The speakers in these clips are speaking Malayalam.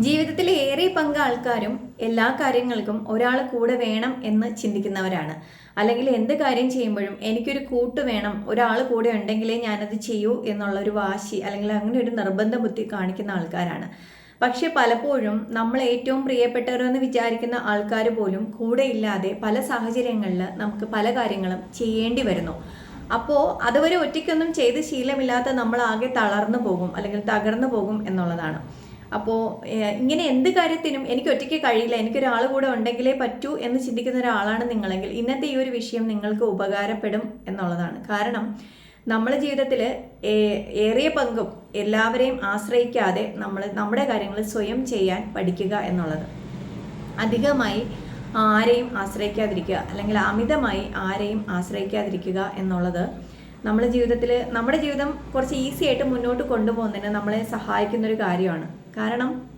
ജീവിതത്തിൽ ഏറെ പങ്ക് ആൾക്കാരും എല്ലാ കാര്യങ്ങൾക്കും ഒരാൾ കൂടെ വേണം എന്ന് ചിന്തിക്കുന്നവരാണ്. അല്ലെങ്കിൽ എന്ത് കാര്യം ചെയ്യുമ്പോഴും എനിക്കൊരു കൂട്ട് വേണം ഒരാൾ കൂടെ ഉണ്ടെങ്കിലേ ഞാനത് ചെയ്യൂ എന്നുള്ള ഒരു വാശി അല്ലെങ്കിൽ അങ്ങനെ ഒരു നിർബന്ധ ബുദ്ധി കാണിക്കുന്ന ആൾക്കാരാണ്. പക്ഷെ പലപ്പോഴും നമ്മൾ ഏറ്റവും പ്രിയപ്പെട്ടവരെന്ന് വിചാരിക്കുന്ന ആൾക്കാർ പോലും കൂടെ ഇല്ലാതെ പല സാഹചര്യങ്ങളിൽ നമുക്ക് പല കാര്യങ്ങളും ചെയ്യേണ്ടി വരുന്നു. അപ്പോൾ അതുവരെ ഒറ്റയ്ക്കൊന്നും ചെയ്ത് ശീലമില്ലാത്ത നമ്മൾ ആകെ തളർന്നു പോകും അല്ലെങ്കിൽ തകർന്നു പോകും എന്നുള്ളതാണ്. അപ്പോൾ ഇങ്ങനെ എന്ത് കാര്യത്തിനും എനിക്ക് ഒറ്റയ്ക്ക് കഴിയില്ല എനിക്കൊരാൾ കൂടെ ഉണ്ടെങ്കിലേ പറ്റൂ എന്ന് ചിന്തിക്കുന്ന ഒരാളാണ് നിങ്ങളെങ്കിൽ ഇന്നത്തെ ഈ ഒരു വിഷയം നിങ്ങൾക്ക് ഉപകാരപ്പെടും എന്നുള്ളതാണ്. കാരണം നമ്മുടെ ജീവിതത്തിൽ ഏറിയ പങ്കും എല്ലാവരെയും ആശ്രയിക്കാതെ നമ്മൾ നമ്മുടെ കാര്യങ്ങൾ സ്വയം ചെയ്യാൻ പഠിക്കുക എന്നുള്ളത്. അധികമായി ആരെയും ആശ്രയിക്കാതിരിക്കുക അല്ലെങ്കിൽ അമിതമായി ആരെയും ആശ്രയിക്കാതിരിക്കുക എന്നുള്ളത് നമ്മുടെ ജീവിതത്തിൽ നമ്മുടെ ജീവിതം കുറച്ച് ഈസി ആയിട്ട് മുന്നോട്ട് കൊണ്ടുപോകുന്നതിന് നമ്മളെ സഹായിക്കുന്ന ഒരു കാര്യമാണ്. കാരണം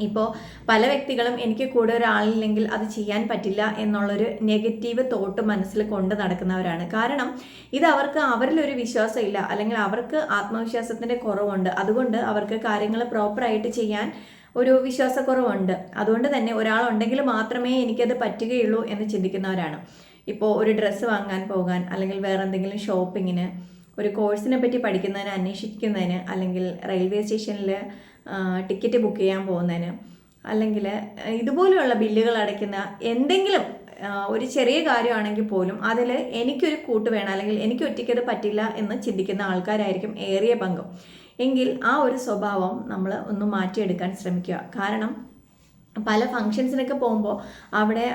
ഇപ്പോൾ പല വ്യക്തികളും എനിക്ക് കൂടെ ഒരാളില്ലെങ്കിൽ അത് ചെയ്യാൻ പറ്റില്ല എന്നുള്ളൊരു നെഗറ്റീവ് തോട്ട് മനസ്സിൽ കൊണ്ട് നടക്കുന്നവരാണ്. കാരണം ഇത് അവർക്ക് അവരിലൊരു വിശ്വാസമില്ല. അല്ലെങ്കിൽ അവർക്ക് ആത്മവിശ്വാസത്തിന്റെ കുറവുണ്ട്. അതുകൊണ്ട് അവർക്ക് കാര്യങ്ങൾ പ്രോപ്പറായിട്ട് ചെയ്യാൻ ഒരു വിശ്വാസക്കുറവുണ്ട്. അതുകൊണ്ട് തന്നെ ഒരാളുണ്ടെങ്കിൽ മാത്രമേ എനിക്കത് പറ്റുകയുള്ളൂ എന്ന് ചിന്തിക്കുന്നവരാണ്. ഇപ്പോൾ ഒരു ഡ്രസ്സ് വാങ്ങാൻ പോകാൻ അല്ലെങ്കിൽ വേറെ എന്തെങ്കിലും ഷോപ്പിങ്ങിന് ഒരു കോഴ്സിനെ പറ്റി പഠിക്കുന്നതിന് അന്വേഷിക്കുന്നതിന് അല്ലെങ്കിൽ റെയിൽവേ സ്റ്റേഷനിൽ ടിക്കറ്റ് ബുക്ക് ചെയ്യാൻ പോകുന്നതിന്. അല്ലെങ്കിൽ ഇതുപോലെയുള്ള ബില്ലുകൾ അടയ്ക്കുന്ന എന്തെങ്കിലും ഒരു ചെറിയ കാര്യമാണെങ്കിൽ പോലും അതിൽ എനിക്കൊരു കൂട്ട് വേണം അല്ലെങ്കിൽ എനിക്ക് ഒറ്റയ്ക്കത് പറ്റില്ല എന്ന് ചിന്തിക്കുന്ന ആൾക്കാരായിരിക്കും ഏറിയ പങ്കും. എങ്കിൽ ആ ഒരു സ്വഭാവം നമ്മൾ ഒന്ന് മാറ്റിയെടുക്കാൻ ശ്രമിക്കുക. കാരണം പല ഫങ്ഷൻസിനൊക്കെ പോകുമ്പോൾ അവിടെ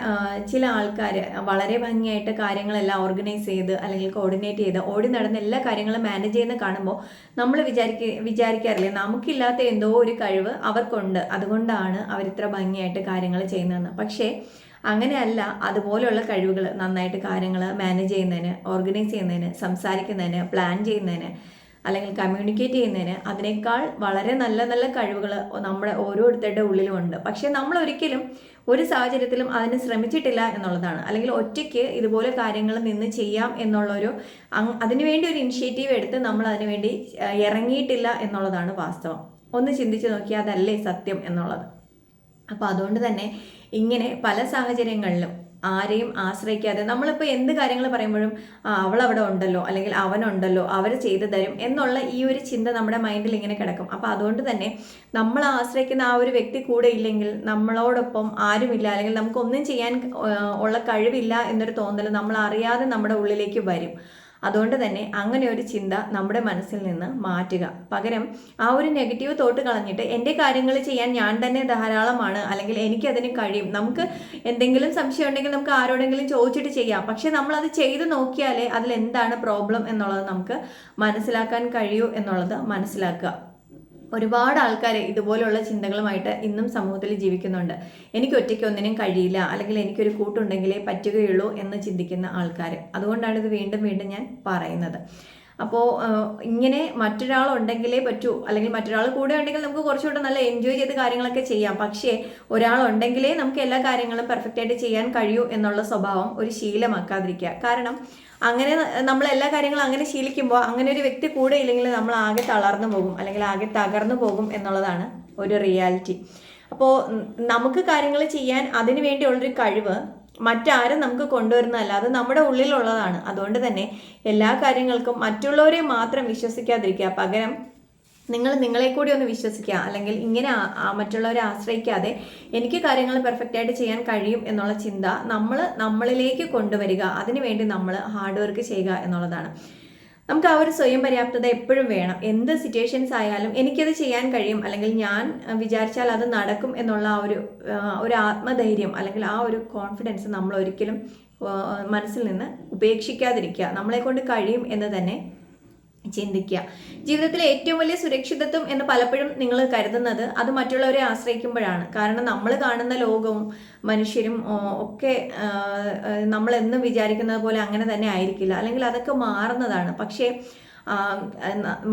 ചില ആൾക്കാർ വളരെ ഭംഗിയായിട്ട് കാര്യങ്ങളെല്ലാം ഓർഗനൈസ് ചെയ്ത് അല്ലെങ്കിൽ കോർഡിനേറ്റ് ചെയ്ത് ഓടി നടന്ന എല്ലാ കാര്യങ്ങളും മാനേജ് ചെയ്യുന്ന കാണുമ്പോൾ നമ്മൾ വിചാരിക്ക വിചാരിക്കാറില്ലേ നമുക്കില്ലാത്ത എന്തോ ഒരു കഴിവ് അവർക്കുണ്ട്. അതുകൊണ്ടാണ് അവർ ഇത്ര ഭംഗിയായിട്ട് കാര്യങ്ങൾ ചെയ്യുന്നതെന്ന്. പക്ഷേ അങ്ങനെയല്ല അതുപോലെയുള്ള കഴിവുകൾ നന്നായിട്ട് കാര്യങ്ങൾ മാനേജ് ചെയ്യുന്നതിന് ഓർഗനൈസ് ചെയ്യുന്നതിന് സംസാരിക്കുന്നതിന് പ്ലാൻ ചെയ്യുന്നതിന് അല്ലെങ്കിൽ കമ്മ്യൂണിക്കേറ്റ് ചെയ്യുന്നതിന് അതിനേക്കാൾ വളരെ നല്ല നല്ല കഴിവുകൾ നമ്മുടെ ഓരോരുത്തരുടെ ഉള്ളിലുമുണ്ട് പക്ഷേ നമ്മൾ ഒരിക്കലും ഒരു സാഹചര്യത്തിലും അതിന് ശ്രമിച്ചിട്ടില്ല എന്നുള്ളതാണ്. അല്ലെങ്കിൽ ഒറ്റയ്ക്ക് ഇതുപോലെ കാര്യങ്ങൾ നിന്ന് ചെയ്യാം എന്നുള്ളൊരു അതിനുവേണ്ടി ഒരു ഇനിഷ്യേറ്റീവ് എടുത്ത് നമ്മൾ അതിനുവേണ്ടി ഇറങ്ങിയിട്ടില്ല എന്നുള്ളതാണ് വാസ്തവം. ഒന്ന് ചിന്തിച്ച് നോക്കിയാൽ അതല്ലേ സത്യം എന്നുള്ളത്. അപ്പോൾ അതുകൊണ്ട് തന്നെ ഇങ്ങനെ പല സാഹചര്യങ്ങളിലും ആരെയും ആശ്രയിക്കാതെ നമ്മളിപ്പോൾ എന്ത് കാര്യങ്ങൾ പറയുമ്പോഴും അവൾ അവിടെ ഉണ്ടല്ലോ അല്ലെങ്കിൽ അവനുണ്ടല്ലോ അവർ ചെയ്തു തരും എന്നുള്ള ഈ ഒരു ചിന്ത നമ്മുടെ മൈൻഡിൽ ഇങ്ങനെ കിടക്കും. അപ്പോൾ അതുകൊണ്ട് തന്നെ നമ്മൾ ആശ്രയിക്കുന്ന ആ ഒരു വ്യക്തി കൂടെ ഇല്ലെങ്കിൽ നമ്മളോടൊപ്പം ആരുമില്ല അല്ലെങ്കിൽ നമുക്കൊന്നും ചെയ്യാൻ ഉള്ള കഴിവില്ല എന്നൊരു തോന്നൽ നമ്മൾ അറിയാതെ നമ്മുടെ ഉള്ളിലേക്ക് വരും. അതുകൊണ്ട് തന്നെ അങ്ങനെ ഒരു ചിന്ത നമ്മുടെ മനസ്സിൽ നിന്ന് മാറ്റുക. പകരം ആ ഒരു നെഗറ്റീവ് തോട്ട് കളഞ്ഞിട്ട് എന്റെ കാര്യങ്ങൾ ചെയ്യാൻ ഞാൻ തന്നെ ധാരാളമാണ് അല്ലെങ്കിൽ എനിക്കതിന് കഴിയും. നമുക്ക് എന്തെങ്കിലും സംശയം ഉണ്ടെങ്കിൽ നമുക്ക് ആരോടെങ്കിലും ചോദിച്ചിട്ട് ചെയ്യാം. പക്ഷെ നമ്മളത് ചെയ്ത് നോക്കിയാലേ അതിൽ എന്താണ് പ്രോബ്ലം എന്നുള്ളത് നമുക്ക് മനസ്സിലാക്കാൻ കഴിയൂ എന്നുള്ളത് മനസ്സിലാക്കുക. ഒരുപാട് ആൾക്കാർ ഇതുപോലുള്ള ചിന്തകളുമായിട്ട് ഇന്നും സമൂഹത്തിൽ ജീവിക്കുന്നുണ്ട്. എനിക്ക് ഒറ്റയ്ക്ക് ഒന്നിനും കഴിയില്ല അല്ലെങ്കിൽ എനിക്കൊരു കൂട്ടുണ്ടെങ്കിലേ പറ്റുകയുള്ളൂ എന്ന് ചിന്തിക്കുന്ന ആൾക്കാർ അതുകൊണ്ടാണ് ഇത് വീണ്ടും വീണ്ടും ഞാൻ പറയുന്നത്. അപ്പോൾ ഇങ്ങനെ മറ്റൊരാൾ ഉണ്ടെങ്കിലേ പറ്റൂ അല്ലെങ്കിൽ മറ്റൊരാൾ കൂടെ ഉണ്ടെങ്കിൽ നമുക്ക് കുറച്ചുകൂടെ നല്ല എൻജോയ് ചെയ്ത് കാര്യങ്ങളൊക്കെ ചെയ്യാം. പക്ഷേ ഒരാൾ ഉണ്ടെങ്കിലേ നമുക്ക് എല്ലാ കാര്യങ്ങളും പെർഫെക്റ്റായിട്ട് ചെയ്യാൻ കഴിയൂ എന്നുള്ള സ്വഭാവം ഒരു ശീലമാക്കാതിരിക്കുക. കാരണം അങ്ങനെ നമ്മൾ എല്ലാ കാര്യങ്ങളും അങ്ങനെ ശീലിക്കുമ്പോൾ അങ്ങനെ ഒരു വ്യക്തി കൂടെ ഇല്ലെങ്കിൽ നമ്മൾ ആകെ തളർന്നു പോകും അല്ലെങ്കിൽ ആകെ തകർന്നു പോകും എന്നുള്ളതാണ് ഒരു റിയാലിറ്റി അപ്പോൾ നമുക്ക് കാര്യങ്ങൾ ചെയ്യാൻ അതിനു വേണ്ടിയുള്ളൊരു കഴിവ് മറ്റാരും നമുക്ക് കൊണ്ടുവരുന്നതല്ല അത് നമ്മുടെ ഉള്ളിലുള്ളതാണ്. അതുകൊണ്ട് തന്നെ എല്ലാ കാര്യങ്ങൾക്കും മറ്റുള്ളവരെ മാത്രം വിശ്വസിക്കാതിരിക്കുക. പകരം നിങ്ങൾ നിങ്ങളെ കൂടി ഒന്ന് വിശ്വസിക്കുക. അല്ലെങ്കിൽ ഇങ്ങനെ മറ്റുള്ളവരെ ആശ്രയിക്കാതെ എനിക്ക് കാര്യങ്ങൾ പെർഫെക്റ്റ് ആയിട്ട് ചെയ്യാൻ കഴിയും എന്നുള്ള ചിന്ത നമ്മൾ നമ്മളിലേക്ക് കൊണ്ടുവരിക. അതിനുവേണ്ടി നമ്മൾ ഹാർഡ് വർക്ക് ചെയ്യുക എന്നുള്ളതാണ്. നമുക്ക് ആ ഒരു സ്വയം പര്യാപ്തത എപ്പോഴും വേണം. എന്ത് സിറ്റുവേഷൻസ് ആയാലും എനിക്കത് ചെയ്യാൻ കഴിയും. അല്ലെങ്കിൽ ഞാൻ വിചാരിച്ചാൽ അത് നടക്കും എന്നുള്ള ആ ഒരു ഒരു ആത്മധൈര്യം അല്ലെങ്കിൽ ആ ഒരു കോൺഫിഡൻസ് നമ്മൾ ഒരിക്കലും മനസ്സിൽ നിന്ന് ഉപേക്ഷിക്കാതിരിക്കുക. നമ്മളെ കൊണ്ട് കഴിയും എന്ന് തന്നെ ചിന്തിക്കുക. ജീവിതത്തിലെ ഏറ്റവും വലിയ സുരക്ഷിതത്വം എന്ന് പലപ്പോഴും നിങ്ങൾ കരുതുന്നത് അത് മറ്റുള്ളവരെ ആശ്രയിക്കുമ്പോഴാണ്. കാരണം നമ്മൾ കാണുന്ന ലോകവും മനുഷ്യരും ഒക്കെ നമ്മൾ എന്നും വിചാരിക്കുന്നത് പോലെ അങ്ങനെ തന്നെ ആയിരിക്കില്ല. അല്ലെങ്കിൽ അതൊക്കെ മാറുന്നതാണ്. പക്ഷേ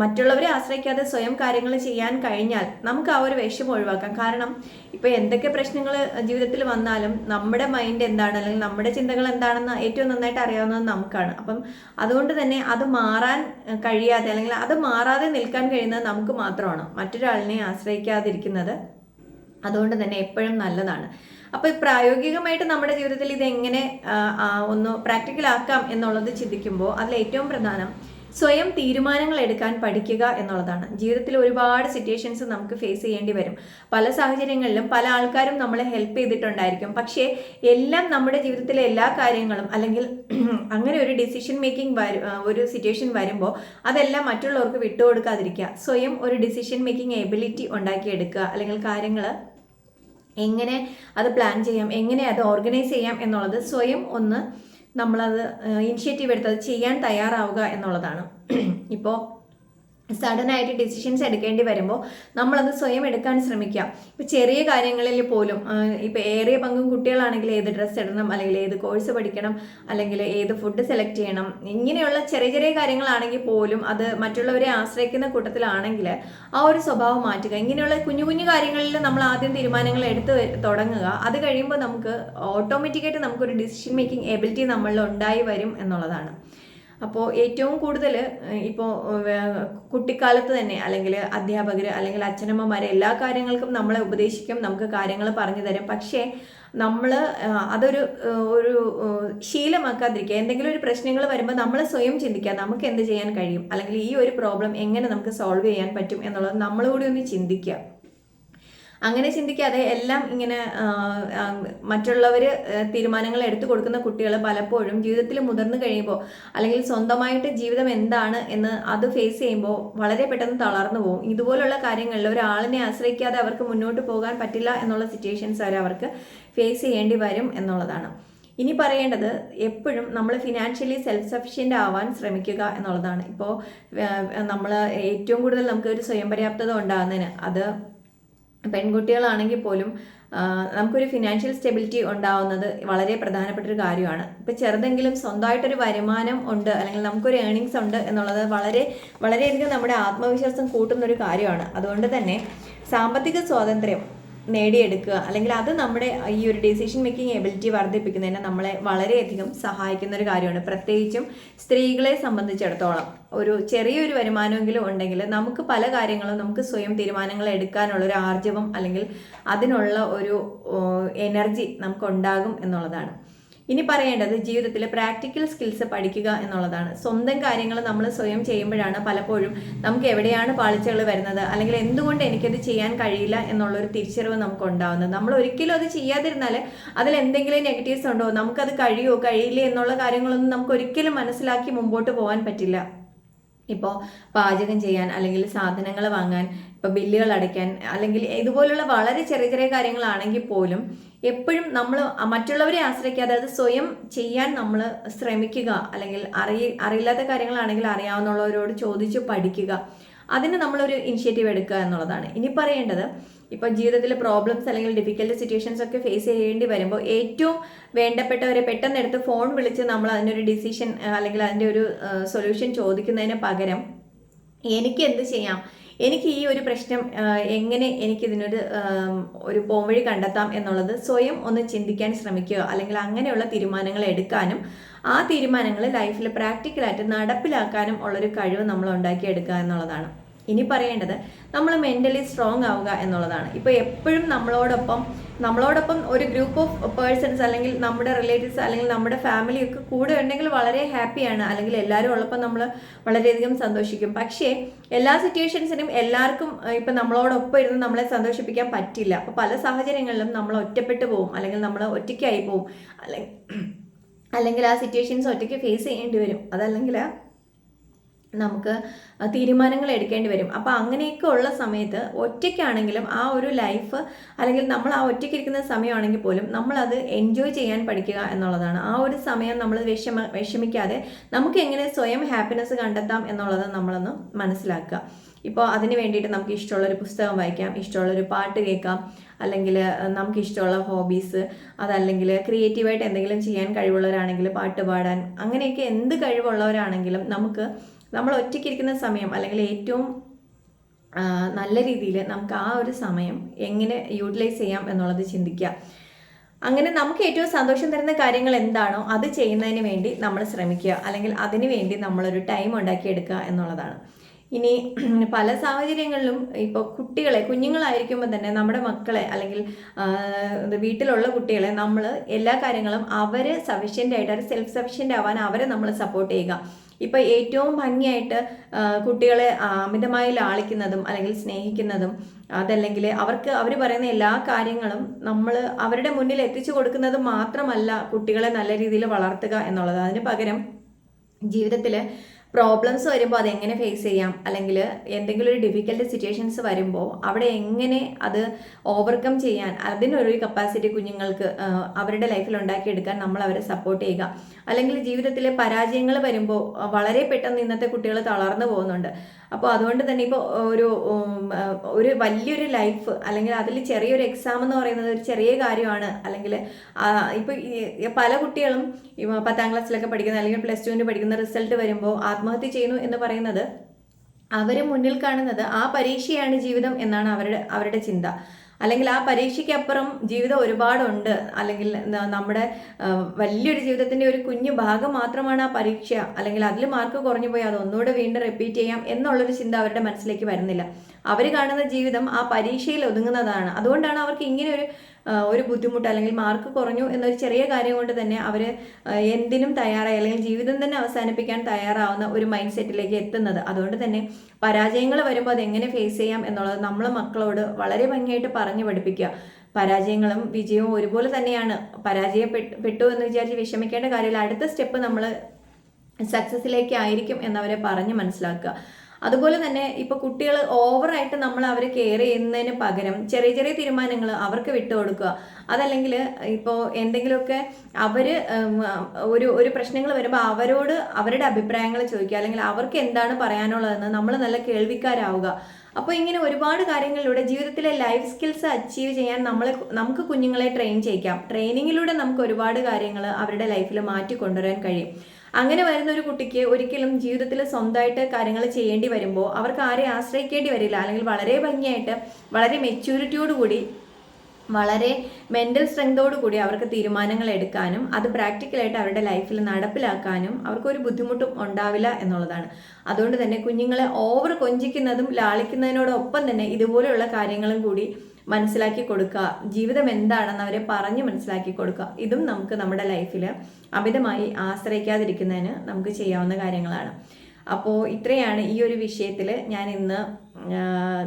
മറ്റുള്ളവരെ ആശ്രയിക്കാതെ സ്വയം കാര്യങ്ങൾ ചെയ്യാൻ കഴിഞ്ഞാൽ നമുക്ക് ആ ഒരു വിഷമം ഒഴിവാക്കാം. കാരണം ഇപ്പോൾ എന്തൊക്കെ പ്രശ്നങ്ങൾ ജീവിതത്തിൽ വന്നാലും നമ്മുടെ മൈൻഡ് എന്താണ് അല്ലെങ്കിൽ നമ്മുടെ ചിന്തകൾ എന്താണെന്ന് ഏറ്റവും നന്നായിട്ട് അറിയാവുന്നത് നമുക്കാണ്. അപ്പം അതുകൊണ്ട് തന്നെ അത് മാറാൻ കഴിയാതെ അല്ലെങ്കിൽ അത് മാറാതെ നിൽക്കാൻ കഴിയുന്നത് നമുക്ക് മാത്രമാണ് മറ്റൊരാളിനെ ആശ്രയിക്കാതിരിക്കുന്നത്. അതുകൊണ്ട് തന്നെ എപ്പോഴും നല്ലതാണ്. അപ്പോൾ പ്രായോഗികമായിട്ട് നമ്മുടെ ജീവിതത്തിൽ ഇത് എങ്ങനെ ഒന്ന് പ്രാക്ടിക്കൽ ആക്കാം എന്നുള്ളത് ചിന്തിക്കുമ്പോൾ അതിൽ ഏറ്റവും പ്രധാനം സ്വയം തീരുമാനങ്ങൾ എടുക്കാൻ പഠിക്കുക എന്നുള്ളതാണ്. ജീവിതത്തിൽ ഒരുപാട് സിറ്റുവേഷൻസ് നമുക്ക് ഫേസ് ചെയ്യേണ്ടി വരും. പല സാഹചര്യങ്ങളിലും പല ആൾക്കാരും നമ്മളെ ഹെൽപ്പ് ചെയ്തിട്ടുണ്ടായിരിക്കും. പക്ഷേ എല്ലാം നമ്മുടെ ജീവിതത്തിലെ എല്ലാ കാര്യങ്ങളും അല്ലെങ്കിൽ അങ്ങനെ ഒരു ഡിസിഷൻ മേക്കിംഗ് ഒരു സിറ്റുവേഷൻ വരുമ്പോൾ അതെല്ലാം മറ്റുള്ളവർക്ക് വിട്ടുകൊടുക്കാതിരിക്കുക. സ്വയം ഒരു ഡിസിഷൻ മേക്കിംഗ് എബിലിറ്റി ഉണ്ടാക്കിയെടുക്കുക. അല്ലെങ്കിൽ കാര്യങ്ങൾ എങ്ങനെ അത് പ്ലാൻ ചെയ്യാം എങ്ങനെ അത് ഓർഗനൈസ് ചെയ്യാം എന്നുള്ളത് സ്വയം ഒന്ന് നമ്മളത് ഇനിഷ്യേറ്റീവ് എടുത്ത് അത് ചെയ്യാൻ തയ്യാറാവുക എന്നുള്ളതാണ്. ഇപ്പോൾ സഡൻ ആയിട്ട് ഡിസിഷൻസ് എടുക്കേണ്ടി വരുമ്പോൾ നമ്മളത് സ്വയം എടുക്കാൻ ശ്രമിക്കുക ഇപ്പോൾ ചെറിയ കാര്യങ്ങളിൽ പോലും ഇപ്പോൾ ഏറിയ പങ്കും കുട്ടികളാണെങ്കിൽ ഏത് ഡ്രസ്സ് ഇടണം അല്ലെങ്കിൽ ഏത് കോഴ്സ് പഠിക്കണം അല്ലെങ്കിൽ ഏത് ഫുഡ് സെലക്ട് ചെയ്യണം ഇങ്ങനെയുള്ള ചെറിയ ചെറിയ കാര്യങ്ങളാണെങ്കിൽ പോലും അത് മറ്റുള്ളവരെ ആശ്രയിക്കുന്ന കൂട്ടത്തിലാണെങ്കിൽ ആ ഒരു സ്വഭാവം മാറ്റുക. ഇങ്ങനെയുള്ള കുഞ്ഞു കുഞ്ഞു കാര്യങ്ങളിൽ നമ്മൾ ആദ്യം തീരുമാനങ്ങൾ എടുത്ത് തുടങ്ങുക. അത് കഴിയുമ്പോൾ നമുക്ക് ഓട്ടോമാറ്റിക്കായിട്ട് നമുക്കൊരു ഡിസിഷൻ മേക്കിംഗ് എബിലിറ്റി നമ്മളിൽ ഉണ്ടായി വരും എന്നുള്ളതാണ്. അപ്പോൾ ഏറ്റവും കൂടുതൽ ഇപ്പോൾ കുട്ടിക്കാലത്ത് തന്നെ അല്ലെങ്കിൽ അധ്യാപകർ അല്ലെങ്കിൽ അച്ഛനമ്മമാർ എല്ലാ കാര്യങ്ങൾക്കും നമ്മളെ ഉപദേശിക്കും നമുക്ക് കാര്യങ്ങൾ പറഞ്ഞു തരും. പക്ഷേ നമ്മൾ അതൊരു ഒരു ശീലമാക്കാതിരിക്കുക എന്തെങ്കിലും ഒരു പ്രശ്നങ്ങൾ വരുമ്പോൾ നമ്മൾ സ്വയം ചിന്തിക്കുക നമുക്ക് എന്ത് ചെയ്യാൻ കഴിയും? അല്ലെങ്കിൽ ഈ ഒരു പ്രോബ്ലം എങ്ങനെ നമുക്ക് സോൾവ് ചെയ്യാൻ പറ്റും എന്നുള്ളത് നമ്മളോട് ഒന്ന് ചിന്തിക്കുക. അങ്ങനെ ചിന്തിക്കാതെ എല്ലാം ഇങ്ങനെ മറ്റുള്ളവർ തീരുമാനങ്ങൾ എടുത്തു കൊടുക്കുന്ന കുട്ടികൾ പലപ്പോഴും ജീവിതത്തിൽ മുതിർന്നു കഴിയുമ്പോൾ അല്ലെങ്കിൽ സ്വന്തമായിട്ട് ജീവിതം എന്താണ് എന്ന് അത് ഫേസ് ചെയ്യുമ്പോൾ വളരെ പെട്ടെന്ന് തളർന്നു പോകും ഇതുപോലുള്ള കാര്യങ്ങളിൽ ഒരാളിനെ ആശ്രയിക്കാതെ അവർക്ക് മുന്നോട്ട് പോകാൻ പറ്റില്ല എന്നുള്ള സിറ്റുവേഷൻസ് വരെ അവർക്ക് ഫേസ് ചെയ്യേണ്ടി വരും എന്നുള്ളതാണ്. ഇനി പറയേണ്ടത് എപ്പോഴും നമ്മൾ ഫിനാൻഷ്യലി സെൽഫ് സഫിഷ്യന്റ് ആവാൻ ശ്രമിക്കുക എന്നുള്ളതാണ്. ഇപ്പോൾ നമ്മൾ ഏറ്റവും കൂടുതൽ നമുക്ക് ഒരു സ്വയം പര്യാപ്തത ഉണ്ടാകുന്നതിന് അത് പെൺകുട്ടികളാണെങ്കിൽ പോലും നമുക്കൊരു ഫിനാൻഷ്യൽ സ്റ്റെബിലിറ്റി ഉണ്ടാവുന്നത് വളരെ പ്രധാനപ്പെട്ട ഒരു കാര്യമാണ്. ഇപ്പം ചെറുതെങ്കിലും സ്വന്തമായിട്ടൊരു വരുമാനം ഉണ്ട് അല്ലെങ്കിൽ നമുക്കൊരു ഏണിങ്സ് ഉണ്ട് എന്നുള്ളത് വളരെ വളരെയധികം നമ്മുടെ ആത്മവിശ്വാസം കൂട്ടുന്ന ഒരു കാര്യമാണ്. അതുകൊണ്ട് തന്നെ സാമ്പത്തിക സ്വാതന്ത്ര്യം നേടിയെടുക്കുക. അല്ലെങ്കിൽ അത് നമ്മുടെ ഈ ഒരു ഡിസിഷൻ മേക്കിംഗ് എബിലിറ്റി വർദ്ധിപ്പിക്കുന്നതിന് നമ്മളെ വളരെയധികം സഹായിക്കുന്ന ഒരു കാര്യമാണ്. പ്രത്യേകിച്ചും സ്ത്രീകളെ സംബന്ധിച്ചിടത്തോളം ഒരു ചെറിയൊരു വരുമാനമെങ്കിലും ഉണ്ടെങ്കിൽ നമുക്ക് പല കാര്യങ്ങളും നമുക്ക് സ്വയം തീരുമാനങ്ങൾ എടുക്കാനുള്ള ഒരു ആർജവം അല്ലെങ്കിൽ അതിനുള്ള ഒരു എനർജി നമുക്ക് ഉണ്ടാകും എന്നുള്ളതാണ്. ഇനി പറയേണ്ടത് ജീവിതത്തിൽ പ്രാക്ടിക്കൽ സ്കിൽസ് പഠിക്കുക എന്നുള്ളതാണ്. സ്വന്തം കാര്യങ്ങൾ നമ്മൾ സ്വയം ചെയ്യുമ്പോഴാണ് പലപ്പോഴും നമുക്ക് എവിടെയാണ് പാളിച്ചകൾ വരുന്നത് അല്ലെങ്കിൽ എന്തുകൊണ്ട് എനിക്കത് ചെയ്യാൻ കഴിയില്ല എന്നുള്ളൊരു തിരിച്ചറിവ് നമുക്ക് ഉണ്ടാവുന്നത് നമ്മൾ ഒരിക്കലും അത് ചെയ്യാതിരുന്നാൽ അതിൽ എന്തെങ്കിലും നെഗറ്റീവ്സ് ഉണ്ടോ നമുക്കത് കഴിയുമോ കഴിയില്ലേ എന്നുള്ള കാര്യങ്ങളൊന്നും നമുക്ക് ഒരിക്കലും മനസ്സിലാക്കി മുമ്പോട്ട് പോകാൻ പറ്റില്ല. ഇപ്പോൾ പാചകം ചെയ്യാൻ അല്ലെങ്കിൽ സാധനങ്ങൾ വാങ്ങാൻ ഇപ്പോൾ ബില്ലുകൾ അടയ്ക്കാൻ അല്ലെങ്കിൽ ഇതുപോലുള്ള വളരെ ചെറിയ ചെറിയ കാര്യങ്ങളാണെങ്കിൽ പോലും എപ്പോഴും നമ്മൾ മറ്റുള്ളവരെ ആശ്രയിക്കാതെ അത് സ്വയം ചെയ്യാൻ നമ്മൾ ശ്രമിക്കുക അല്ലെങ്കിൽ അറിയ അറിയില്ലാത്ത കാര്യങ്ങളാണെങ്കിൽ അറിയാവുന്നവരോട് ചോദിച്ച് പഠിക്കുക. അതിന് നമ്മളൊരു ഇനിഷ്യേറ്റീവ് എടുക്കുക എന്നുള്ളതാണ്. ഇനി പറയേണ്ടത് ഇപ്പോൾ ജീവിതത്തിൽ പ്രോബ്ലംസ് അല്ലെങ്കിൽ ഡിഫിക്കൽട്ട് സിറ്റുവേഷൻസ് ഒക്കെ ഫേസ് ചെയ്യേണ്ടി വരുമ്പോൾ ഏറ്റവും വേണ്ടപ്പെട്ടവരെ പെട്ടെന്ന് എടുത്ത് ഫോൺ വിളിച്ച് നമ്മൾ അതിനൊരു ഡിസിഷൻ അല്ലെങ്കിൽ അതിന്റെ ഒരു സൊല്യൂഷൻ ചോദിക്കുന്നതിന് പകരം എനിക്ക് എന്ത് ചെയ്യാം? എനിക്ക് ഈ ഒരു പ്രശ്നം എങ്ങനെ എനിക്കിതിനൊരു ഒരു പോംവഴി കണ്ടെത്താം എന്നുള്ളത് സ്വയം ഒന്ന് ചിന്തിക്കാൻ ശ്രമിക്കുക. അല്ലെങ്കിൽ അങ്ങനെയുള്ള തീരുമാനങ്ങൾ എടുക്കാനും ആ തീരുമാനങ്ങൾ ലൈഫിൽ പ്രാക്ടിക്കലായിട്ട് നടപ്പിലാക്കാനും ഉള്ളൊരു കഴിവ് നമ്മൾ ഉണ്ടാക്കിയെടുക്കുക എന്നുള്ളതാണ്. ഇനി പറയേണ്ടത് നമ്മൾ മെന്റലി സ്ട്രോങ് ആവുക എന്നുള്ളതാണ്. ഇപ്പോൾ എപ്പോഴും നമ്മളോടൊപ്പം നമ്മളോടൊപ്പം ഒരു ഗ്രൂപ്പ് ഓഫ് പേഴ്സൺസ് അല്ലെങ്കിൽ നമ്മുടെ റിലേറ്റീവ്സ് അല്ലെങ്കിൽ നമ്മുടെ ഫാമിലി ഒക്കെ കൂടെ ഉണ്ടെങ്കിൽ വളരെ ഹാപ്പിയാണ് അല്ലെങ്കിൽ എല്ലാവരും ഉള്ളപ്പോൾ നമ്മൾ വളരെയധികം സന്തോഷിക്കും. പക്ഷേ എല്ലാ സിറ്റുവേഷൻസിനും എല്ലാവർക്കും ഇപ്പം നമ്മളോടൊപ്പം ഇരുന്ന് നമ്മളെ സന്തോഷിപ്പിക്കാൻ പറ്റില്ല. അപ്പോൾ പല സാഹചര്യങ്ങളിലും നമ്മൾ ഒറ്റപ്പെട്ടു പോകും അല്ലെങ്കിൽ നമ്മൾ ഒറ്റയ്ക്കായി പോകും അല്ലെങ്കിൽ അല്ലെങ്കിൽ ആ സിറ്റുവേഷൻസ് ഒറ്റയ്ക്ക് ഫേസ് ചെയ്യേണ്ടി വരും. അതല്ലെങ്കിൽ നമുക്ക് തീരുമാനങ്ങൾ എടുക്കേണ്ടി വരും. അപ്പോൾ അങ്ങനെയൊക്കെ ഉള്ള സമയത്ത് ഒറ്റയ്ക്കാണെങ്കിലും ആ ഒരു ലൈഫ് അല്ലെങ്കിൽ നമ്മൾ ആ ഒറ്റയ്ക്ക് ഇരിക്കുന്ന സമയമാണെങ്കിൽ പോലും നമ്മളത് എൻജോയ് ചെയ്യാൻ പഠിക്കുക എന്നുള്ളതാണ്. ആ ഒരു സമയം നമ്മൾ വിഷമ വിഷമിക്കാതെ നമുക്ക് എങ്ങനെ സ്വയം ഹാപ്പിനെസ് കണ്ടെത്താം എന്നുള്ളത് നമ്മളൊന്ന് മനസ്സിലാക്കുക. ഇപ്പോൾ അതിന് വേണ്ടിയിട്ട് നമുക്ക് ഇഷ്ടമുള്ളൊരു പുസ്തകം വായിക്കാം ഇഷ്ടമുള്ളൊരു പാട്ട് കേൾക്കാം അല്ലെങ്കിൽ നമുക്ക് ഇഷ്ടമുള്ള ഹോബീസ് അതല്ലെങ്കിൽ ക്രിയേറ്റീവായിട്ട് എന്തെങ്കിലും ചെയ്യാൻ കഴിവുള്ളവരാണെങ്കിൽ പാട്ട് പാടാൻ അങ്ങനെയൊക്കെ എന്ത് കഴിവുള്ളവരാണെങ്കിലും നമുക്ക് നമ്മൾ ഒറ്റയ്ക്കിരിക്കുന്ന സമയം അല്ലെങ്കിൽ ഏറ്റവും നല്ല രീതിയിൽ നമുക്ക് ആ ഒരു സമയം എങ്ങനെ യൂട്ടിലൈസ് ചെയ്യാം എന്നുള്ളത് ചിന്തിക്കുക. അങ്ങനെ നമുക്ക് ഏറ്റവും സന്തോഷം തരുന്ന കാര്യങ്ങൾ എന്താണോ അത് ചെയ്യുന്നതിന് വേണ്ടി നമ്മൾ ശ്രമിക്കുക. അല്ലെങ്കിൽ അതിന് വേണ്ടി നമ്മളൊരു ടൈം ഉണ്ടാക്കിയെടുക്കുക എന്നുള്ളതാണ്. ഇനി പല സാഹചര്യങ്ങളിലും ഇപ്പോൾ കുട്ടികളെ കുഞ്ഞുങ്ങളായിരിക്കുമ്പോൾ തന്നെ നമ്മുടെ മക്കളെ അല്ലെങ്കിൽ വീട്ടിലുള്ള കുട്ടികളെ നമ്മൾ എല്ലാ കാര്യങ്ങളും അവരെ സഫീഷ്യന്റ് ആയിട്ട് അവർ സെൽഫ് സഫീഷ്യന്റ് ആവാൻ അവരെ നമ്മൾ സപ്പോർട്ട് ചെയ്യുക. ഇപ്പോൾ ഏറ്റവും ഭംഗിയായിട്ട് കുട്ടികളെ അമിതമായി ലാളിക്കുന്നതും അല്ലെങ്കിൽ സ്നേഹിക്കുന്നതും അതല്ലെങ്കിൽ അവർക്ക് അവർ പറയുന്ന എല്ലാ കാര്യങ്ങളും നമ്മൾ അവരുടെ മുന്നിൽ എത്തിച്ചു കൊടുക്കുന്നത് മാത്രമല്ല കുട്ടികളെ നല്ല രീതിയിൽ വളർത്തുക എന്നുള്ളത്. അതിന് പകരം ജീവിതത്തിൽ പ്രോബ്ലംസ് വരുമ്പോൾ അതെങ്ങനെ ഫേസ് ചെയ്യാം? അല്ലെങ്കിൽ എന്തെങ്കിലും ഒരു ഡിഫിക്കൽട്ട് സിറ്റുവേഷൻസ് വരുമ്പോൾ അവിടെ എങ്ങനെ അത് ഓവർകം ചെയ്യാൻ അതിനൊരു കപ്പാസിറ്റി കുഞ്ഞുങ്ങൾക്ക് അവരുടെ ലൈഫിൽ ഉണ്ടാക്കിയെടുക്കാൻ നമ്മൾ അവരെ സപ്പോർട്ട് ചെയ്യുക. അല്ലെങ്കിൽ ജീവിതത്തിലെ പരാജയങ്ങൾ വരുമ്പോൾ വളരെ പെട്ടെന്ന് ഇന്നത്തെ കുട്ടികൾ തളർന്നു പോകുന്നുണ്ട്. അപ്പോൾ അതുകൊണ്ട് തന്നെ ഇപ്പോൾ ഒരു ഒരു വലിയൊരു ലൈഫ് അല്ലെങ്കിൽ അതിൽ ചെറിയൊരു എക്സാം എന്ന് പറയുന്നത് ഒരു ചെറിയ കാര്യമാണ്. അല്ലെങ്കിൽ ഇപ്പോൾ പല കുട്ടികളും പത്താം ക്ലാസ്സിലൊക്കെ പഠിക്കുന്ന അല്ലെങ്കിൽ പ്ലസ് ടുവിന് പഠിക്കുന്ന റിസൾട്ട് വരുമ്പോൾ ആത്മഹത്യ ചെയ്യുന്നു എന്ന് പറയുന്നത് അവർ മുന്നിൽ കാണുന്നത് ആ പരീക്ഷയാണ് ജീവിതം എന്നാണ് അവരുടെ അവരുടെ ചിന്ത. അല്ലെങ്കിൽ ആ പരീക്ഷയ്ക്കപ്പുറം ജീവിതം ഒരുപാടുണ്ട്. അല്ലെങ്കിൽ നമ്മുടെ വലിയൊരു ജീവിതത്തിന്റെ ഒരു കുഞ്ഞു ഭാഗം മാത്രമാണ് ആ പരീക്ഷ. അല്ലെങ്കിൽ അതിൽ മാർക്ക് കുറഞ്ഞു പോയി അത് ഒന്നുകൂടെ വീണ്ടും റിപ്പീറ്റ് ചെയ്യാം എന്നുള്ളൊരു ചിന്ത അവരുടെ മനസ്സിലേക്ക് വരുന്നില്ല. അവർ കാണുന്ന ജീവിതം ആ പരീക്ഷയിൽ ഒതുങ്ങുന്നതാണ്. അതുകൊണ്ടാണ് അവർക്ക് ഇങ്ങനെ ഒരു ഒരു ബുദ്ധിമുട്ട് അല്ലെങ്കിൽ മാർക്ക് കുറഞ്ഞു എന്നൊരു ചെറിയ കാര്യം കൊണ്ട് തന്നെ അവർ എന്തിനും തയ്യാറായി അല്ലെങ്കിൽ ജീവിതം തന്നെ അവസാനിപ്പിക്കാൻ തയ്യാറാവുന്ന ഒരു മൈൻഡ് സെറ്റിലേക്ക് എത്തുന്നത്. അതുകൊണ്ട് തന്നെ പരാജയങ്ങൾ വരുമ്പോൾ അത് എങ്ങനെ ഫേസ് ചെയ്യാം എന്നുള്ളത് നമ്മൾ മക്കളോട് വളരെ ഭംഗിയായിട്ട് പറഞ്ഞു പഠിപ്പിക്കുക. പരാജയങ്ങളും വിജയവും ഒരുപോലെ തന്നെയാണ്. പരാജയപ്പെട്ടു എന്ന് വിചാരിച്ച് വിഷമിക്കേണ്ട കാര്യമില്ല. അടുത്ത സ്റ്റെപ്പ് നമ്മൾ സക്സസ്സിലേക്ക് ആയിരിക്കും എന്നവരെ പറഞ്ഞ് മനസ്സിലാക്കുക. അതുപോലെ തന്നെ ഇപ്പൊ കുട്ടികൾ ഓവറായിട്ട് നമ്മൾ അവരെ കെയർ ചെയ്യുന്നതിന് പകരം ചെറിയ ചെറിയ തീരുമാനങ്ങൾ അവർക്ക് വിട്ടുകൊടുക്കുക അതല്ലെങ്കിൽ ഇപ്പോൾ എന്തെങ്കിലുമൊക്കെ അവർ ഒരു ഒരു പ്രശ്നങ്ങൾ വരുമ്പോൾ അവരോട് അവരുടെ അഭിപ്രായങ്ങൾ ചോദിക്കുക. അല്ലെങ്കിൽ അവർക്ക് എന്താണ് പറയാനുള്ളതെന്ന് നമ്മൾ നല്ല കേൾവിക്കാരാവുക. അപ്പോൾ ഇങ്ങനെ ഒരുപാട് കാര്യങ്ങളിലൂടെ ജീവിതത്തിലെ ലൈഫ് സ്കിൽസ് അച്ചീവ് ചെയ്യാൻ നമ്മളെ നമുക്ക് കുഞ്ഞുങ്ങളെ ട്രെയിൻ ചെയ്യിക്കാം. ട്രെയിനിങ്ങിലൂടെ നമുക്ക് ഒരുപാട് കാര്യങ്ങൾ അവരുടെ ലൈഫിൽ മാറ്റി കൊണ്ടുവരാൻ കഴിയും. അങ്ങനെ വരുന്ന ഒരു കുട്ടിക്ക് ഒരിക്കലും ജീവിതത്തിൽ സ്വന്തമായിട്ട് കാര്യങ്ങൾ ചെയ്യേണ്ടി വരുമ്പോൾ അവർക്ക് ആരെ ആശ്രയിക്കേണ്ടി വരില്ല. അല്ലെങ്കിൽ വളരെ ഭംഗിയായിട്ട് വളരെ മെച്യൂരിറ്റിയോട് കൂടി വളരെ മെന്റൽ സ്ട്രെങ്തോട് കൂടി അവർക്ക് തീരുമാനങ്ങൾ എടുക്കാനും അത് പ്രാക്ടിക്കലായിട്ട് അവരുടെ ലൈഫിൽ നടപ്പിലാക്കാനും അവർക്കൊരു ബുദ്ധിമുട്ടും ഉണ്ടാവില്ല എന്നുള്ളതാണ്. അതുകൊണ്ട് തന്നെ കുഞ്ഞുങ്ങളെ ഓവർ കൊഞ്ചിക്കുന്നതും ലാളിക്കുന്നതിനോടൊപ്പം തന്നെ ഇതുപോലെയുള്ള കാര്യങ്ങളും കൂടി മനസ്സിലാക്കി കൊടുക്കുക. ജീവിതം എന്താണെന്ന് അവരെ പറഞ്ഞ് മനസ്സിലാക്കി കൊടുക്കുക. ഇതും നമുക്ക് നമ്മുടെ ലൈഫിൽ അമിതമായി ആശ്രയിക്കാതിരിക്കുന്നതിന് നമുക്ക് ചെയ്യാവുന്ന കാര്യങ്ങളാണ്. അപ്പോൾ ഇത്രയാണ് ഈ ഒരു വിഷയത്തിൽ ഞാൻ ഇന്ന്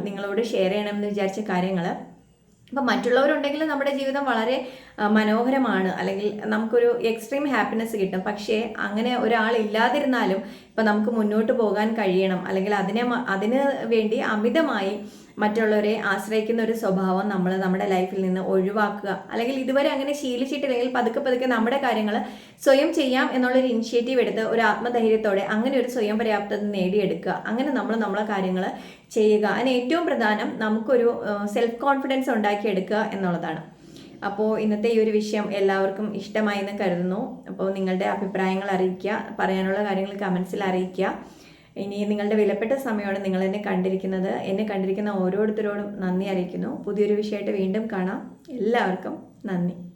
നിങ്ങളോട് ഷെയർ ചെയ്യണമെന്ന് വിചാരിച്ച കാര്യങ്ങൾ അപ്പം മറ്റുള്ളവരുണ്ടെങ്കിൽ നമ്മുടെ ജീവിതം വളരെ മനോഹരമാണ്. അല്ലെങ്കിൽ നമുക്കൊരു എക്സ്ട്രീം ഹാപ്പിനെസ് കിട്ടും. പക്ഷേ അങ്ങനെ ഒരാൾ ഇല്ലാതിരുന്നാലും ഇപ്പം നമുക്ക് മുന്നോട്ട് പോകാൻ കഴിയണം. അല്ലെങ്കിൽ അതിനെ അതിന് വേണ്ടി അമിതമായി മറ്റുള്ളവരെ ആശ്രയിക്കുന്ന ഒരു സ്വഭാവം നമ്മൾ നമ്മുടെ ലൈഫിൽ നിന്ന് ഒഴിവാക്കുക. അല്ലെങ്കിൽ ഇതുവരെ അങ്ങനെ ശീലിച്ചിട്ടില്ലെങ്കിൽ പതുക്കെ പതുക്കെ നമ്മുടെ കാര്യങ്ങൾ സ്വയം ചെയ്യാം എന്നുള്ളൊരു ഇനിഷ്യേറ്റീവ് എടുത്ത് ഒരു ആത്മധൈര്യത്തോടെ അങ്ങനെ ഒരു സ്വയം പര്യാപ്തത നേടിയെടുക്കുക. അങ്ങനെ നമ്മൾ നമ്മളെ കാര്യങ്ങൾ ചെയ്യുക. അതിന് ഏറ്റവും പ്രധാനം നമുക്കൊരു സെൽഫ് കോൺഫിഡൻസ് ഉണ്ടാക്കിയെടുക്കുക എന്നുള്ളതാണ്. അപ്പോൾ ഇന്നത്തെ ഈ ഒരു വിഷയം എല്ലാവർക്കും ഇഷ്ടമായി എന്ന് കരുതുന്നു. അപ്പോൾ നിങ്ങളുടെ അഭിപ്രായങ്ങൾ അറിയിക്കുക പറയാനുള്ള കാര്യങ്ങൾ കമൻസിൽ അറിയിക്കുക. ഇനി നിങ്ങളുടെ വിലപ്പെട്ട സമയമാണ് നിങ്ങൾ എന്നെ കണ്ടിരിക്കുന്നത്. എന്നെ കണ്ടിരിക്കുന്ന ഓരോരുത്തരോടും നന്ദി അറിയിക്കുന്നു. പുതിയൊരു വിഷയമായിട്ട് വീണ്ടും കാണാം. എല്ലാവർക്കും നന്ദി.